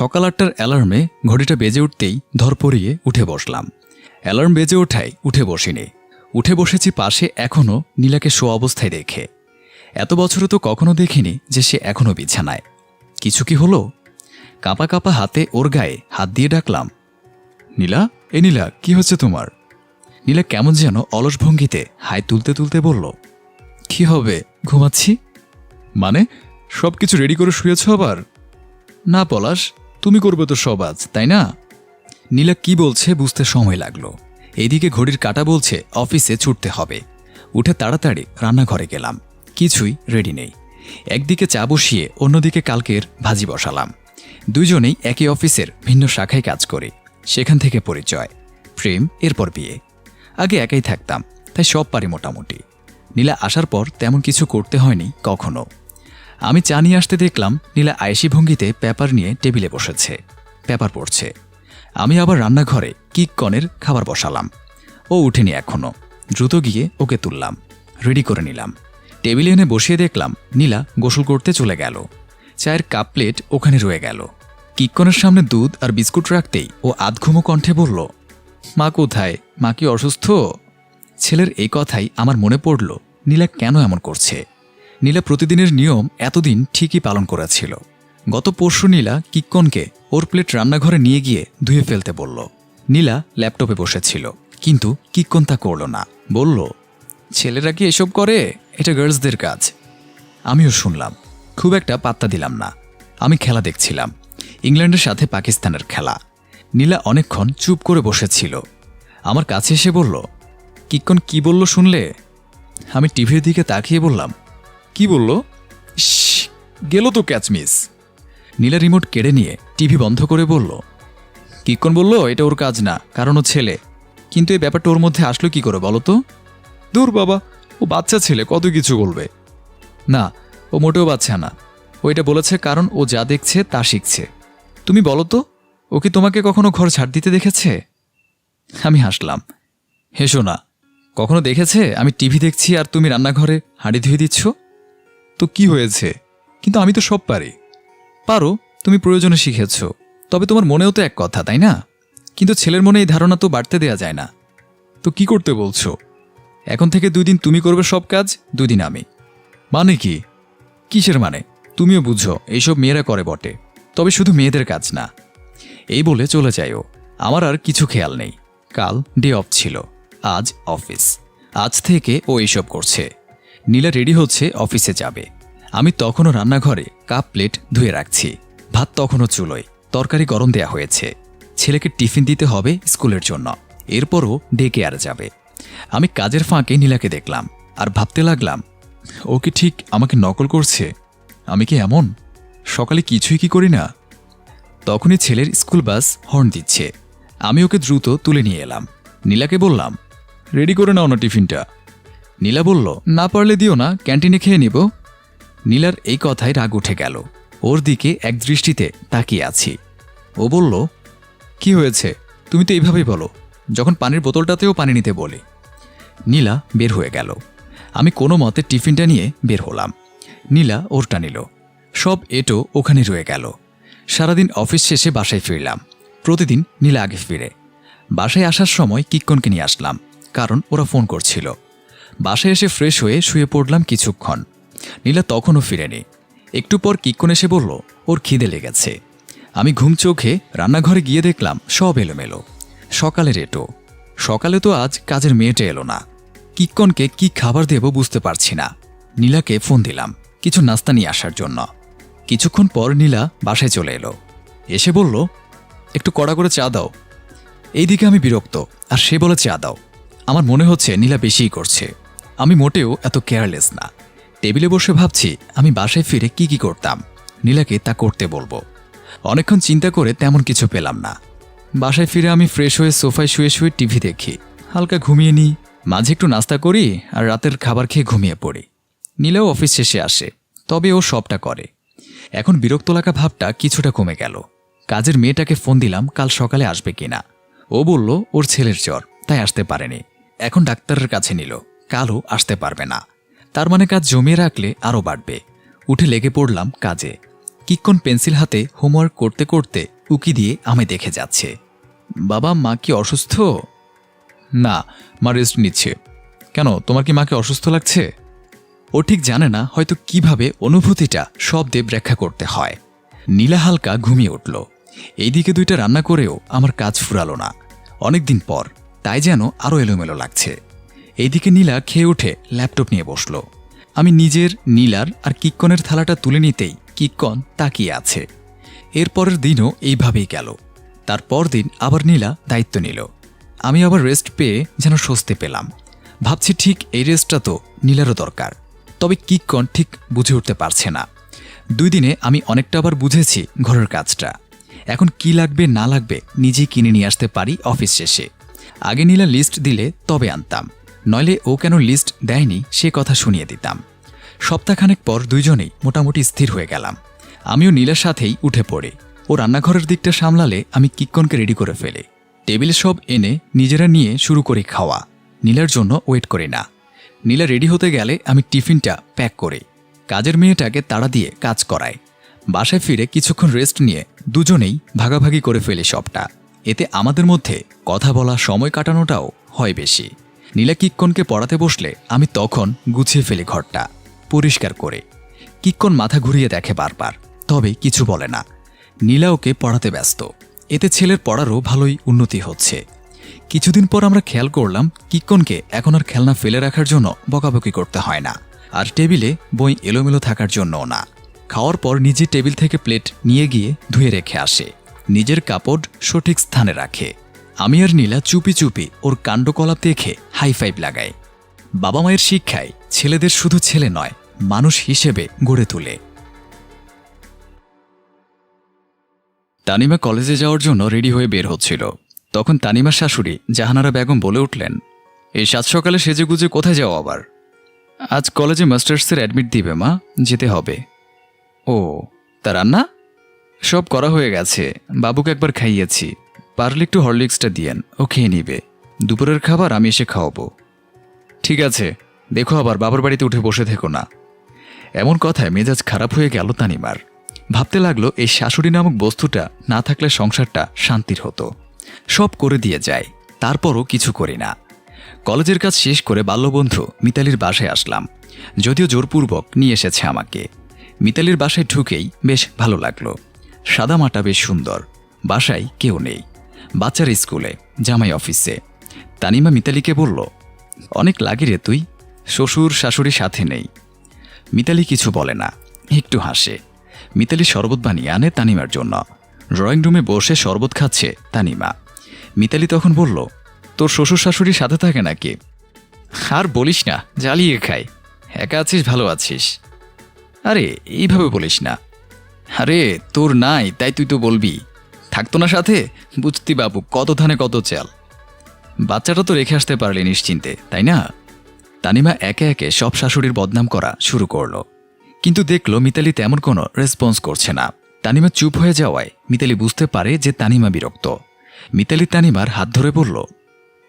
সকাল আটটার অ্যালার্মে ঘড়িটা বেজে উঠতেই ধরপড়িয়ে উঠে বসলাম। অ্যালার্ম বেজে ওঠায় উঠে বসিনি। উঠে বসেছি পাশে এখনও নীলাকে শো অবস্থায় দেখে। এত বছরও তো কখনো দেখিনি যে সে এখনও বিছানায়। কিছু কি হলো? কাঁপা কাঁপা হাতে ওর গায়ে হাত দিয়ে ডাকলাম। নীলা? এ নীলা, কি হচ্ছে তোমার? নীলা কেমন যেন অলস ভঙ্গিতে হাই তুলতে তুলতে বলল, কি হবে? ঘুমাচ্ছি? মানে? সব কিছু রেডি করে শুয়েছ আবার? না পলাশ তুমি করবে তো সব আজ, তাই না? নীলা কি বলছে বুঝতে সময় লাগল। এইদিকে ঘড়ির কাটা বলছে, অফিসে ছুটতে হবে। উঠে তাড়াতাড়ি রান্নাঘরে গেলাম। কিছুই রেডি নেই। একদিকে চা বসিয়ে, অন্যদিকে কালকের ভাজি বসালাম। দুইজনেই একই অফিসের ভিন্ন শাখায় কাজ করি। সেখান থেকে পরিচয়, প্রেম, এরপর বিয়ে। আগে একাই থাকতাম, তাই সব পারি মোটামুটি। নীলা আসার পর তেমন কিছু করতে হয়নি কখনো। আমি চা নিয়ে আসতে দেখলাম নীলা আয়েসি ভঙ্গিতে পেপার নিয়ে টেবিলে বসেছে। পেপার পড়ছে। আমি আবার রান্নাঘরে কিককনের খাবার বসালাম। ও উঠেনি এখনও দ্রুত গিয়ে ওকে তুললাম। রেডি করে নিলাম। টেবিলে এনে বসিয়ে দেখলাম নীলা গোসল করতে চলে গেল। চায়ের কাপ প্লেট ওখানে রয়ে গেল। কিককনের সামনে দুধ আর বিস্কুট রাখতেই ও আধঘুমো কণ্ঠে বলল, মা কোথায়? মা কি অসুস্থ? ছেলের এই কথাই আমার মনে পড়ল, নীলা কেন এমন করছে? নীলা প্রতিদিনের নিয়ম এতদিন ঠিকই পালন করেছিল। গত পরশু নীলা কিক্কনকে ওর প্লেট রান্নাঘরে নিয়ে গিয়ে ধুয়ে ফেলতে বলল। নীলা ল্যাপটপে বসেছিল, কিন্তু কিক্কন তা করল না। বলল, ছেলেরা কি এসব করে? এটা গার্লসদের কাজ। আমিও শুনলাম, খুব একটা পাত্তা দিলাম না। আমি খেলা দেখছিলাম, ইংল্যান্ডের সাথে পাকিস্তানের খেলা। নীলা অনেকক্ষণ চুপ করে বসেছিল। আমার কাছে এসে বলল, কিক্কন কি বলল শুনলে? আমি টিভির দিকে তাকিয়ে বললাম কি বলল? গেল তো ক্যাচ মিস নীলা রিমোট কেড়ে নিয়ে টিভি বন্ধ করে বলল কিক্ষণ বলল, এটা ওর কাজ না, কারণ ও ছেলে। কিন্তু এই ব্যাপারটা ওর মধ্যে আসলো কি করে বলো তো? দূর বাবা, ও বাচ্চা ছেলে, কত কিছু বলবে। না, ও মোটেও বাচ্চা না। ও এটা বলেছে কারণ ও যা দেখছে, তা শিখছে। তুমি বলো তো, ও কি তোমাকে কখনো ঘর ছাড় দিতে দেখেছে? আমি হাসলাম, হেসো না। কখনো দেখেছে? আমি টিভি দেখছি আর তুমি রান্নাঘরে হাঁড়ি ধুয়ে দিচ্ছ? তো কি হয়েছে? কিন্তু আমি তো সব পারি। পারো, তুমি প্রয়োজনে শিখেছ। তবে তোমার মনেও তো এক কথা, তাই না? কিন্তু ছেলের মনে এই ধারণা তো বাড়তে দেয়া যায় না। তো কি করতে বলছো? এখন থেকে দুই দিন তুমি করবে সব কাজ, দুই দিন আমি। মানে কি? কিসের মানে? তুমিও বুঝো, এইসব মেয়েরা করে বটে। তবে শুধু মেয়েদের কাজ না। এই বলে চলে যাইও আমার আর কিছু খেয়াল নেই। কাল ডে অফ ছিল। আজ অফিস আজ থেকে ও এইসব করছে। নীলা রেডি হচ্ছে অফিসে যাবে। আমি তখনও রান্নাঘরে কাপ প্লেট ধুয়ে রাখছি। ভাত তখনও চুলোয়। তরকারি গরম দেয়া হয়েছে। ছেলেকে টিফিন দিতে হবে স্কুলের জন্য। এরপরও ডে কেয়ার যাবে। আমি কাজের ফাঁকে নীলাকে দেখলাম আর ভাবতে লাগলাম, ও কি ঠিক আমাকে নকল করছে? আমি কি এমন? সকালে কিছুই কি করি না? তখনই ছেলের স্কুল বাস হর্ন দিচ্ছে। আমি ওকে দ্রুত তুলে নিয়ে এলাম। নীলাকে বললাম, রেডি করে নাও না টিফিনটা। নীলা বলল, না পারলে দিও না, ক্যান্টিনে খেয়ে নিব। নীলার এই কথায় রাগ উঠে গেল। ওর দিকে এক দৃষ্টিতে তাকিয়ে আছি। ও বলল, কি হয়েছে? তুমি তো এইভাবেই বলো, যখন পানির বোতলটাতেও পানি নিতে বলি। নীলা বের হয়ে গেল। আমি কোনো মতে টিফিনটা নিয়ে বের হলাম। নীলা ওরটা নিল। সব এটো ওখানে রয়ে গেল। সারাদিন অফিস শেষে বাসায় ফিরলাম। প্রতিদিন নীলা আগে ফিরে। বাসায় আসার সময় কিক্কনকে নিয়ে আসলাম, কারণ ওরা ফোন করছিল। বাসায় এসে ফ্রেশ হয়ে শুয়ে পড়লাম কিছুক্ষণ। নীলা তখনও ফিরেনি। একটু পর কিক্কন এসে বলল, ওর খিদে লেগেছে। আমি ঘুম চোখে রান্নাঘরে গিয়ে দেখলাম সব এলোমেলো। সকালের এটো। সকালে তো আজ কাজের মেয়েটা এলো না। কিক্কনকে কি খাবার দেব বুঝতে পারছি না। নীলাকে ফোন দিলাম, কিছু নাস্তা নিয়ে আসার জন্য। কিছুক্ষণ পর নীলা বাসায় চলে এলো। এসে বলল, একটু কড়া করে চা দাও। এইদিকে আমি বিরক্ত, আর সে বলে, চা দাও। আমার মনে হচ্ছে নীলা বেশিই করছে। আমি মোটেও এত কেয়ারলেস না। টেবিলে বসে ভাবছি, আমি বাসায় ফিরে কি কি করতাম। নীলাকে তা করতে বলব। অনেকক্ষণ চিন্তা করে তেমন কিছু পেলাম না। বাসায় ফিরে আমি ফ্রেশ হয়ে সোফায় শুয়ে শুয়ে টিভি দেখি। হালকা ঘুমিয়ে নিই। মাঝে একটু নাস্তা করি আর রাতের খাবার খেয়ে ঘুমিয়ে পড়ি। নীলাও অফিস শেষে আসে, তবে ও সবটা করে। এখন বিরক্ত লাগা ভাবটা কিছুটা কমে গেল। কাজের মেয়েটাকে ফোন দিলাম, কাল সকালে আসবে কিনা। ও বলল, ওর ছেলের জ্বর, তাই আসতে পারেনি। এখন ডাক্তারের কাছে নিল। কালও আসতে পারবে না। তার মানে কাজ জমিয়ে রাখলে আরও বাড়বে। উঠে লেগে পড়লাম কাজে। কিক্ষণ পেন্সিল হাতে হোমওয়ার্ক করতে করতে উকি দিয়ে আমি দেখে যাচ্ছে। বাবা, মা কি অসুস্থ? না, মা রেস্ট নিচ্ছে। কেন, তোমার কি মাকে অসুস্থ লাগছে? ও ঠিক জানে না হয়তো কীভাবে অনুভূতিটা শব্দে ব্যাখ্যা করতে হয়। নীলা হালকা ঘুমিয়ে উঠল। এইদিকে দুইটা রান্না করেও আমার কাজ ফুরালো না। অনেকদিন পর তাই যেন আরও এলোমেলো লাগছে। এইদিকে নীলা খেয়ে উঠে ল্যাপটপ নিয়ে বসল। আমি নিজের, নীলার আর কিক্কনের থালাটা তুলে নিতেই কিক্কন তাকিয়ে আছে। এরপরের দিনও এইভাবেই গেল। তারপর দিন আবার নীলা দায়িত্ব নিল। আমি আবার রেস্ট পেয়ে যেন স্বস্তি পেলাম। ভাবছি ঠিক এই রেস্টটা তো নীলারও দরকার। তবে কিক্কন ঠিক বুঝে উঠতে পারছে না। দুই দিনে আমি অনেকটা আবার বুঝেছি ঘরের কাজটা। এখন কি লাগবে, না লাগবে নিজেই কিনে নিয়ে আসতে পারি অফিস শেষে। আগে নীলা লিস্ট দিলে তবে আনতাম। নইলে ও কেন লিস্ট দেয়নি সে কথা শুনিয়ে দিতাম। সপ্তাহখানেক পর দুইজনেই মোটামুটি স্থির হয়ে গেলাম। আমিও নীলার সাথেই উঠে পড়ে। ও রান্নাঘরের দিকটা সামলালে আমি কিক্কনকে রেডি করে ফেলে। টেবিলে সব এনে নিজেরা নিয়ে শুরু করি খাওয়া। নীলার জন্য ওয়েট করি না। নীলা রেডি হতে গেলে আমি টিফিনটা প্যাক করি। কাজের মেয়েটাকে তাড়া দিয়ে কাজ করায়। বাসায় ফিরে কিছুক্ষণ রেস্ট নিয়ে দুজনেই ভাগাভাগি করে ফেলি সবটা। এতে আমাদের মধ্যে কথা বলা, সময় কাটানোটাও হয় বেশি। নীলা কিক্কনকে পড়াতে বসলে আমি তখন গুছিয়ে ফেলি ঘরটা, পরিষ্কার করে। কিক্কন মাথা ঘুরিয়ে দেখে বারবার, তবে কিছু বলে না। নীলা ওকে পড়াতে ব্যস্ত। এতে ছেলের পড়ারও ভালোই উন্নতি হচ্ছে। কিছুদিন পর আমরা খেয়াল করলাম, কিক্কনকে এখন আর খেলনা ফেলে রাখার জন্য বকাবকি করতে হয় না, আর টেবিলে বই এলোমেলো থাকার জন্যও না। খাওয়ার পর নিজে টেবিল থেকে প্লেট নিয়ে গিয়ে ধুয়ে রেখে আসে। নিজের কাপড় সঠিক স্থানে রাখে। আমি আর নীলা চুপি চুপি ওর কাণ্ডকলাপ দেখে হাই ফাইভ লাগাই বাবা মায়ের শিক্ষায় ছেলেদের শুধু ছেলে নয়, মানুষ হিসেবে গড়ে তোলে। তানিমা কলেজে যাওয়ার জন্য রেডি হয়ে বের হচ্ছিল। তখন তানিমার শাশুড়ি জাহানারা বেগম বলে উঠলেন, এই সাত সকালে সেজেগুজে কোথায় যাও আবার? আজ কলেজে মাস্টার্সের অ্যাডমিট দিবে মা, যেতে হবে। ও, তা রান্না? সব করা হয়ে গেছে। বাবুকে একবার খাইয়েছি। পারলে একটু হরলিক্সটা দিয়েন, ও খেয়ে নিবে। দুপুরের খাবার আমি এসে খাওয়াবো। ঠিক আছে, দেখো আবার বাবার বাড়িতে উঠে বসে থেকো না। এমন কথায় মেজাজ খারাপ হয়ে গেল তানিমার। ভাবতে লাগল এই শাশুড়ি নামক বস্তুটা না থাকলে সংসারটা শান্তির হতো। সব করে দিয়ে যায়, তারপরও কিছু করি না। কলেজের কাজ শেষ করে বাল্যবন্ধু মিতালির বাসায় আসলাম। যদিও জোরপূর্বক নিয়ে এসেছে আমাকে। মিতালির বাসায় ঢুকেই বেশ ভালো লাগল। সাদামাটা বেশ সুন্দর। বাসায় কেউ নেই। বাচ্চার স্কুলে, জামাই অফিসে। তানিমা মিতালিকে বলল, অনেক লাগে রে তুই। শ্বশুর, শাশুড়ি সাথে নেই মিতালি কিছু বলে না, একটু হাসে। মিতালি শরবত বানিয়ে আনে তানিমার জন্য। ড্রয়িং রুমে বসে শরবত খাচ্ছে তানিমা। মিতালি তখন বলল, তোর শ্বশুর, শাশুড়ি সাথে থাকে নাকি? আর বলিস না, জ্বালিয়ে খাই একা আছিস, ভালো আছিস। আরে, এইভাবে বলিস না। আরে, তোর নাই, তাই তুই তো বলবি। থাকতো না সাথে? বুঝতি বাবু, কত ধানে কত চাল। বাচ্চাটা তো রেখে আসতে পারলি নিশ্চিন্তে, তাই না? তানিমা একে একে সব শাশুড়ির বদনাম করা শুরু করল। কিন্তু দেখল মিতালি তেমন কোনো রেসপন্স করছে না। তানিমা চুপ হয়ে যাওয়ায় মিতালি বুঝতে পারে যে তানিমা বিরক্ত। মিতালি তানিমার হাত ধরে বলল,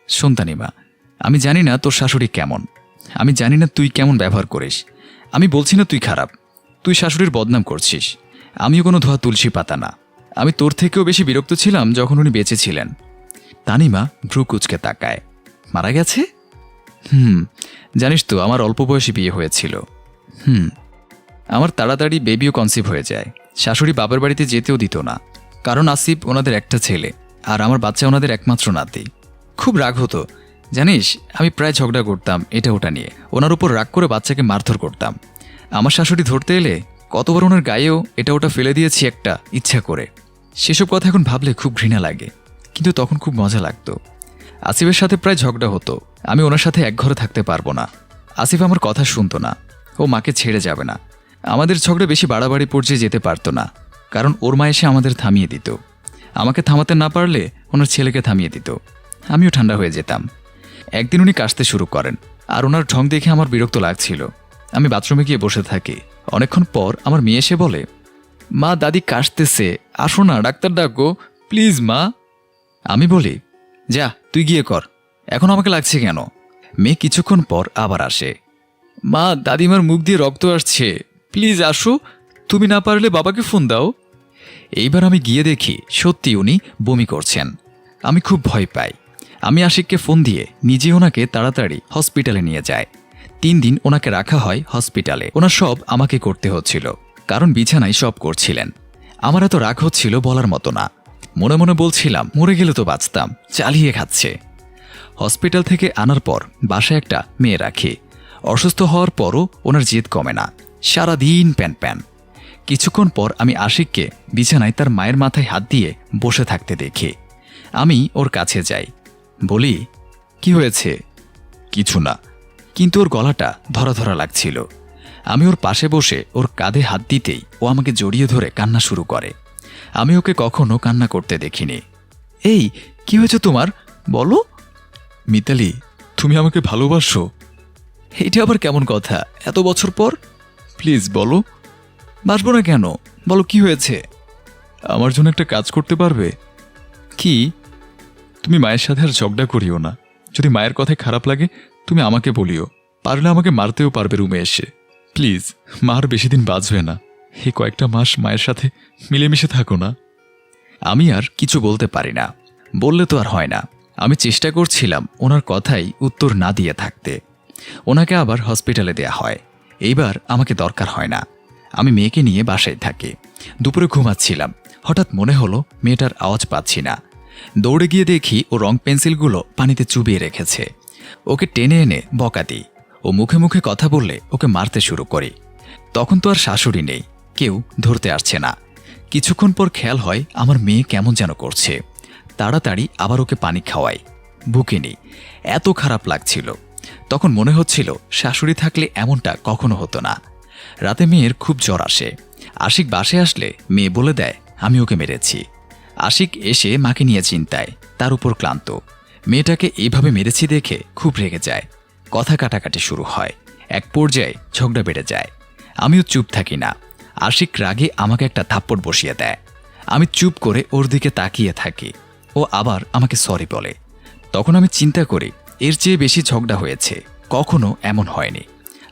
শোন তানিমা, আমি জানি না তোর শাশুড়ি কেমন। আমি জানি না তুই কেমন ব্যবহার করিস। আমি বলছি না তুই খারাপ। তুই শাশুড়ির বদনাম করছিস। আমিও কোনো ধোয়া তুলসী পাতা না। আমি তোর থেকেও বেশি বিরক্ত ছিলাম যখন উনি বেঁচে ছিলেন। তানিমা ভ্রু কুচকে তাকায়। মারা গেছে? হুম, জানিস তো আমার অল্প বয়সী বিয়ে হয়েছিল। হুম, আমার তাড়াতাড়ি বেবিও কনসিভ হয়ে যায়। শাশুড়ি বাবার বাড়িতে যেতেও দিত না। কারণ আসিফ ওনাদের একটা ছেলে, আর আমার বাচ্চা ওনাদের একমাত্র নাতি। খুব রাগ হতো। জানিস, আমি প্রায় ঝগড়া করতাম এটা ওটা নিয়ে। ওনার উপর রাগ করে বাচ্চাকে মারধর করতাম। আমার শাশুড়ি ধরতে এলে কতবার ওনার গায়েও এটা ওটা ফেলে দিয়েছি একটা ইচ্ছা করে। সেসব কথা এখন ভাবলে খুব ঘৃণা লাগে, কিন্তু তখন খুব মজা লাগতো। আসিফের সাথে প্রায় ঝগড়া হতো, আমি ওনার সাথে এক ঘরে থাকতে পারব না। আসিফ আমার কথা শুনতো না, ও মাকে ছেড়ে যাবে না। আমাদের ঝগড়া বেশি বাড়াবাড়ি পর্যায়ে যেতে পারতো না, কারণ ওর মা এসে আমাদের থামিয়ে দিত। আমাকে থামাতে না পারলে ওনার ছেলেকে থামিয়ে দিত। আমিও ঠান্ডা হয়ে যেতাম। একদিন উনি কাশতে শুরু করেন, আর ওনার ঢং দেখে আমার বিরক্ত লাগছিল। আমি বাথরুমে গিয়ে বসে থাকি। অনেকক্ষণ পর আমার মেয়ে এসে বলে, মা, দাদি কাশতেছে। আসো না, ডাক্তার ডাকো। প্লিজ, মা। আমি বলি, যা, তুই গিয়ে কর। এখন আমাকে লাগছে কেন? মেয়ে কিছুক্ষণ পর আবার আসে, মা, দাদিমার মুখ দিয়ে রক্ত আসছে। প্লিজ আসো। তুমি না পারলে বাবাকে ফোন দাও। এইবার আমি গিয়ে দেখি সত্যি উনি বমি করছেন। আমি খুব ভয় পাই। আমি আশিককে ফোন দিয়ে নিজে ওনাকে তাড়াতাড়ি হসপিটালে নিয়ে যায় তিন দিন ওনাকে রাখা হয় হসপিটালে। ওনার সব আমাকে করতে হচ্ছিল, কারণ বিছানায় সব করছিলেন। আমার এত রাগ হচ্ছিল বলার মতো না। মনে মনে বলছিলাম, মরে গেলে তো বাঁচতাম, চালিয়ে খাচ্ছে। হসপিটাল থেকে আনার পর বাসায় একটা মেয়ে রাখি। অসুস্থ হওয়ার পরও ওনার জেদ কমে না। সারাদিন প্যান প্যান। কিছুক্ষণ পর আমি আশিককে বিছানায় তার মায়ের মাথায় হাত দিয়ে বসে থাকতে দেখি। আমি ওর কাছে যাই। বলি, কি হয়েছে? কিছু না। কিন্তু ওর গলাটা ধরা ধরা লাগছিল। আমি ওর পাশে বসে ওর কাঁধে হাত দিতেই ও আমাকে জড়িয়ে ধরে কান্না শুরু করে। আমি ওকে কখনো কান্না করতে দেখিনি। এই, কি হয়েছে তোমার? বলো। মিতালি, তুমি আমাকে ভালোবাসো। এটা আবার কেমন কথা? এত বছর পর? প্লিজ বলো। বাসবো না কেন? বলো কি হয়েছে? আমার জন্য একটা কাজ করতে পারবে? কি? তুমি মায়ের সাথে আর ঝগড়া করিও না। যদি মায়ের কথায় খারাপ লাগে তুমি আমাকে বলিও, পারলে আমাকে মারতেও পারবে রুমে এসে। প্লিজ, মার বেশি দিন বাঁচবে না। হে কয়েকটা মাস মায়ের সাথে মিলেমিশে থাকো না। আমি আর কিছু বলতে পারি না। বললে তো আর হয় না। আমি চেষ্টা করছিলাম ওনার কথাই উত্তর না দিয়ে থাকতে। ওনাকে আবার হসপিটালে দেয়া হয়। এইবার আমাকে দরকার হয় না। আমি মেয়েকে নিয়ে বাসায় থাকি। দুপুরে ঘুমাচ্ছিলাম। হঠাৎ মনে হলো মেয়েটার আওয়াজ পাচ্ছি না। দৌড়ে গিয়ে দেখি ও রং পেন্সিলগুলো পানিতে চুবিয়ে রেখেছে। ওকে টেনে এনে বকা দিই। ও মুখে মুখে কথা বললে ওকে মারতে শুরু করি। তখন তো আর শাশুড়ি নেই। কেউ ধরতে আসছে না। কিছুক্ষণ পর খেয়াল হয় আমার মেয়ে কেমন যেন করছে। তাড়াতাড়ি আবার ওকে পানি খাওয়াই। বুকে নেই এত খারাপ লাগছিল। তখন মনে হচ্ছিল শাশুড়ি থাকলে এমনটা কখনো হতো না। রাতে মেয়ের খুব জ্বর আসে। আশিক বাসে আসলে মেয়ে বলে দেয়, আমি ওকে মেরেছি। আশিক এসে মাকে নিয়ে চিন্তায়, তার উপর ক্লান্ত। মেয়েটাকে এইভাবে মেরেছি দেখে খুব রেগে যায়। কথা কাটাকাটি শুরু হয়। এক পর্যায়ে ঝগড়া বেড়ে যায়। আমিও চুপ থাকি না। আশিক রাগে আমাকে একটা থাপ্পড় বসিয়ে দেয়। আমি চুপ করে ওর দিকে তাকিয়ে থাকি। ও আবার আমাকে সরি বলে। তখন আমি চিন্তা করি, এর চেয়ে বেশি ঝগড়া হয়েছে। কখনো এমন হয়নি।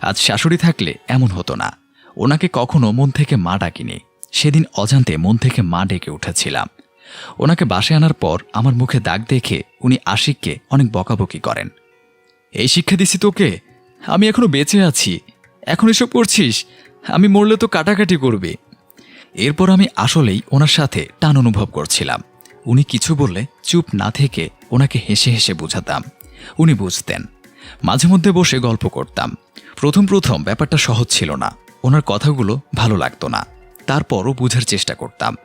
আজ শাশুড়ি থাকলে এমন হতো না। ওনাকে কখনো মন থেকে মা ডাকিনি। সেদিন অজান্তে মন থেকে মা ডেকে উঠেছিলাম। ওনাকে বাসে আনার পর আমার মুখে দাগ দেখে উনি আশিককে অনেক বকাবকি করেন। এই শিক্ষা দিছি তোকে? আমি এখনও বেঁচে আছি। এখন এসব করছিস? আমি মরলে তো কাটাকাটি করবে। এরপর আমি আসলেই ওনার সাথে টান অনুভব করছিলাম। উনি কিছু বললে চুপ না থেকে ওনাকে হেসে হেসে বোঝাতাম। উনি বুঝতেন। মাঝে মধ্যে বসে গল্প করতাম। প্রথম প্রথম ব্যাপারটা সহজ ছিল না। ওনার কথাগুলো ভালো লাগতো না। তারপরও বুঝার চেষ্টা করতাম।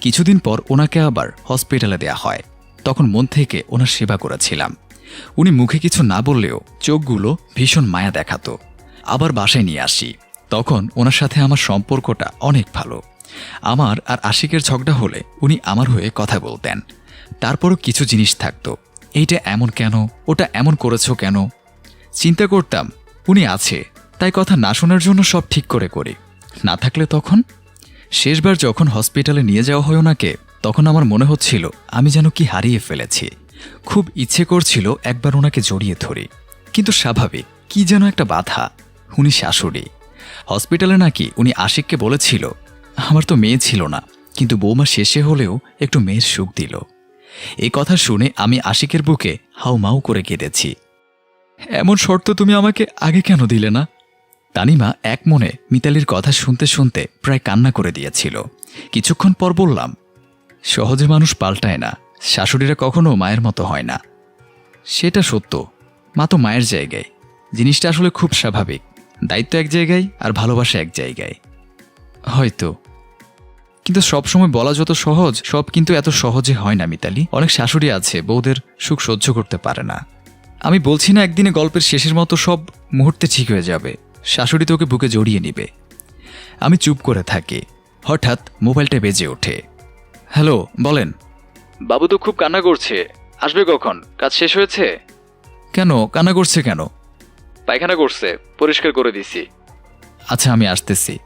কিছুদিন পর ওনাকে আবার হসপিটালে দেয়া হয়। তখন মন থেকে ওনার সেবা করেছিলাম। উনি মুখে কিছু না বললেও চোখগুলো ভীষণ মায়া দেখাতো। আবার বাসায় নিয়ে আসি। তখন ওনার সাথে আমার সম্পর্কটা অনেক ভালো। আমার আর আশিকের ঝগড়া হলে উনি আমার হয়ে কথা বলতেন। তারপরও কিছু জিনিস থাকতো। এইটা এমন কেন? ওটা এমন করেছ কেন? চিন্তা করতাম, উনি আছে, তাই কথা না শোনার জন্য সব ঠিক করে করি। না থাকলে তখন শেষবার যখন হসপিটালে নিয়ে যাওয়া হয় ওনাকে, তখন আমার মনে হচ্ছিল, আমি যেন কি হারিয়ে ফেলেছি। খুব ইচ্ছে করছিল একবার ওনাকে জড়িয়ে ধরি। কিন্তু স্বাভাবিক, কি যেন একটা বাধা। উনি শাশুড়ি। হসপিটালে নাকি উনি আশিককে বলেছিল, আমার তো মেয়ে ছিল না, কিন্তু বৌমা শেষে হলেও একটু মেয়ের সুখ দিল। এই কথা শুনে আমি আশিকের বুকে হাউ মাউ করে কেঁদেছি। এমন শর্ত তুমি আমাকে আগে কেন দিলে না? তানিমা এক মনে মিতালির কথা শুনতে শুনতে প্রায় কান্না করে দিয়েছিল। কিছুক্ষণ পর বললাম, সহজে মানুষ পাল্টায় না। শাশুড়িরা কখনো মায়ের মতো হয় না। সেটা সত্য। মা তো মায়ের জায়গায়। জিনিসটা আসলে খুব স্বাভাবিক। দায়িত্ব এক জায়গায় আর ভালোবাসা এক জায়গায়। হয়তো। কিন্তু সব সময় বলা যত সহজ, সব কিন্তু এত সহজে হয় না মিতালি। অনেক শাশুড়ি আছে, বউদের সুখ সহ্য করতে পারে না। আমি বলছি না একদিনে গল্পের শেষের মতো সব মুহূর্তে ঠিক হয়ে যাবে। শাশুড়ি তোকে বুকে জড়িয়ে নিবে। আমি চুপ করে থাকি। হঠাৎ মোবাইলটা বেজে ওঠে। হ্যালো বলেন। বাবু তো খুব কান্না করছে। আসবে কখন? কাজ শেষ হয়েছে? কেন? কান্না করছে কেন? পায়খানা করছে। পরিষ্কার করে দিছি। আচ্ছা আমি আসতেছি।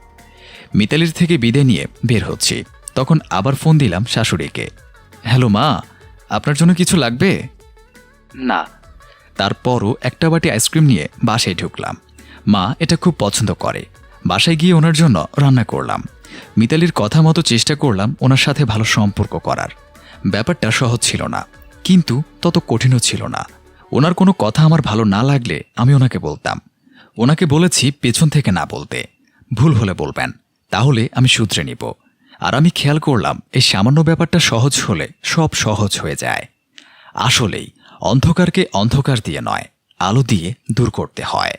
মিতালির থেকে বিদে নিয়ে বের হচ্ছি। তখন আবার ফোন দিলাম শাশুড়িকে। হ্যালো মা আপনার জন্য কিছু লাগবে? না। তারপরও একটা বাটি আইসক্রিম নিয়ে বাসায় ঢুকলাম। মা এটা খুব পছন্দ করে। বাসায় গিয়ে ওনার জন্য রান্না করলাম। মিতালির কথা মতো চেষ্টা করলাম ওনার সাথে ভালো সম্পর্ক করার। ব্যাপারটা সহজ ছিল না, কিন্তু তত কঠিনও ছিল না। ওনার কোনো কথা আমার ভালো না লাগলে আমি ওনাকে বলতাম। ওনাকে বলেছি পেছন থেকে না বলতে। ভুল হলে বলবেন, তাহলে আমি শুধরে নিব। আর আমি খেয়াল করলাম এই সামান্য ব্যাপারটা সহজ হলে সব সহজ হয়ে যায়। আসলেই, অন্ধকারকে অন্ধকার দিয়ে নয়, আলো দিয়ে দূর করতে হয়।